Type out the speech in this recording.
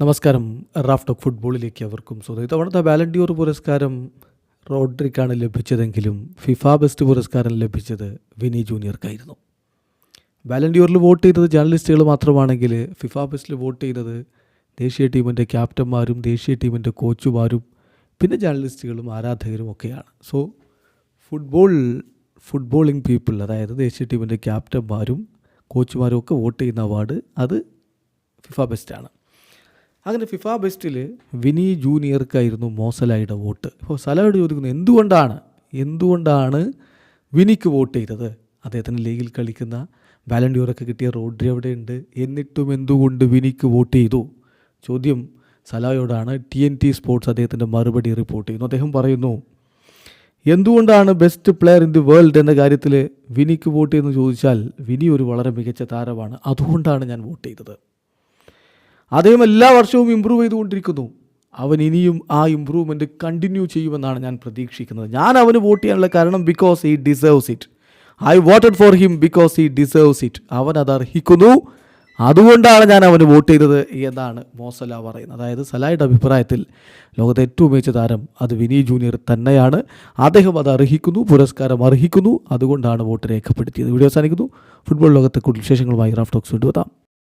നമസ്കാരം. Raf talk ഫുട്ബോളിലേക്ക് അവർക്കും സ്വന്തം ഇത്തവണത്തെ വാലണ്ടിയോർ പുരസ്കാരം റോഡ്രിക്കാണ് ലഭിച്ചതെങ്കിലും ഫിഫ ബെസ്റ്റ് പുരസ്കാരം ലഭിച്ചത് വിനി ജൂനിയർക്കായിരുന്നു. വാലണ്ടിയോറിൽ വോട്ട് ചെയ്തത് ജേർണലിസ്റ്റുകൾ മാത്രമാണെങ്കിൽ ഫിഫ ബെസ്റ്റിൽ വോട്ട് ചെയ്തത് ദേശീയ ടീമിന്റെ ക്യാപ്റ്റന്മാരും ദേശീയ ടീമിന്റെ കോച്ചുമാരും പിന്നെ ജേർണലിസ്റ്റുകളും ആരാധകരും ഒക്കെയാണ്. സോ ഫുട്ബോൾ ഫുട്ബോളിംഗ് പീപ്പിൾ അതായത് ദേശീയ ടീമിന്റെ ക്യാപ്റ്റന്മാരും കോച്ചുമാരും ഒക്കെ വോട്ട് ചെയ്യുന്ന അവാർഡ് അത് ഫിഫ ബെസ്റ്റാണ് അങ്ങനെ ഫിഫ ബെസ്റ്റിൽ വിനി ജൂനിയർക്കായിരുന്നു മോസലായുടെ വോട്ട്. ഇപ്പോൾ സലായോട് ചോദിക്കുന്നത് എന്തുകൊണ്ടാണ്? എന്തുകൊണ്ടാണ് വിനിക്ക് വോട്ട് ചെയ്തത്? അദ്ദേഹത്തിന് ലീഗിൽ കളിക്കുന്ന വാലണ്ടിയോറൊക്കെ കിട്ടിയ റോഡ്രി എവിടെയുണ്ട്? എന്നിട്ടും എന്തുകൊണ്ട് വിനിക്ക് വോട്ട് ചെയ്തു? ചോദ്യം സലായോടാണ്. ടി എൻ ടി സ്പോർട്സ് അദ്ദേഹത്തിന്റെ മറുപടി റിപ്പോർട്ട് ചെയ്യുന്നു. അദ്ദേഹം പറയുന്നു എന്തുകൊണ്ടാണ് best player in the world എന്ന കാര്യത്തിൽ വിനിക്ക് വോട്ട് ചെയ്യുന്നു ചോദിച്ചാൽ വിനി ഒരു വളരെ മികച്ച താരമാണ്. അതുകൊണ്ടാണ് ഞാൻ വോട്ട് ചെയ്തത്. അദ്ദേഹം എല്ലാ വർഷവും ഇമ്പ്രൂവ് ചെയ്തുകൊണ്ടിരിക്കുന്നു. അവൻ ഇനിയും ആ ഇമ്പ്രൂവ്മെന്റ് കണ്ടിന്യൂ ചെയ്യുമെന്നാണ് ഞാൻ പ്രതീക്ഷിക്കുന്നത്. ഞാൻ അവന് വോട്ട് ചെയ്യാനുള്ള കാരണം because he deserves it I voted for him because he deserves it അവൻ അത് അർഹിക്കുന്നു. അതുകൊണ്ടാണ് ഞാൻ അവന് വോട്ട് ചെയ്തത് എന്നാണ് മോസല പറയുന്നത്. അതായത് സലായുടെ അഭിപ്രായത്തിൽ ലോകത്തെ ഏറ്റവും മികച്ച താരം അത് വിനി ജൂനിയർ തന്നെയാണ്. അദ്ദേഹം അത് അർഹിക്കുന്നു പുരസ്കാരം അർഹിക്കുന്നു. അതുകൊണ്ടാണ് വോട്ട് രേഖപ്പെടുത്തിയത്. വീഡിയോ അവസാനിക്കുന്നു. ഫുട്ബോൾ ലോകത്തെ കൂടുതൽ വിശേഷങ്ങളുമായി റാഫ് ടോക്സ്